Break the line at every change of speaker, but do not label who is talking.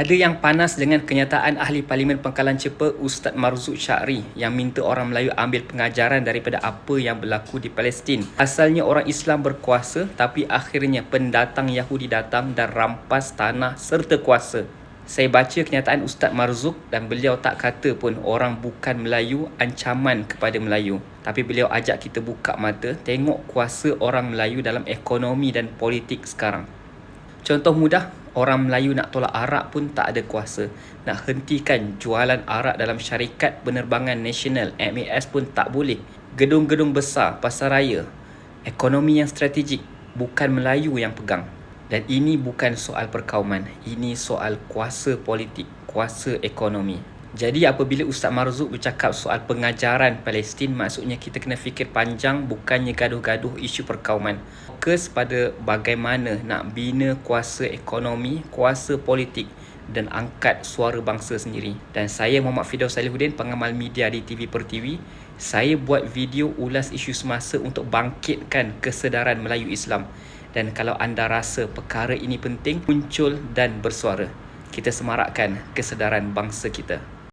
Ada yang panas dengan kenyataan Ahli Parlimen Pangkalan Cepa Ustaz Marzuq Syari yang minta orang Melayu ambil pengajaran daripada apa yang berlaku di Palestin. Asalnya orang Islam berkuasa tapi akhirnya pendatang Yahudi datang dan rampas tanah serta kuasa. Saya baca kenyataan Ustaz Marzuq dan beliau tak kata pun orang bukan Melayu ancaman kepada Melayu. Tapi beliau ajak kita buka mata tengok kuasa orang Melayu dalam ekonomi dan politik sekarang. Contoh mudah, orang Melayu nak tolak arak pun tak ada kuasa. Nak hentikan jualan arak dalam syarikat penerbangan nasional MAS pun tak boleh. Gedung-gedung besar, pasar raya, ekonomi yang strategik bukan Melayu yang pegang. Dan ini bukan soal perkauman, ini soal kuasa politik, kuasa ekonomi. Jadi apabila Ustaz Marzuq bercakap soal pengajaran Palestin, maksudnya kita kena fikir panjang bukannya gaduh-gaduh isu perkauman. Fokus pada bagaimana nak bina kuasa ekonomi, kuasa politik dan angkat suara bangsa sendiri. Dan saya Muhammad Fidaus Salihuddin, pengamal media di TV Pertiwi. Saya buat video ulas isu semasa untuk bangkitkan kesedaran Melayu Islam. Dan kalau anda rasa perkara ini penting, muncul dan bersuara. Kita semarakkan kesedaran bangsa kita.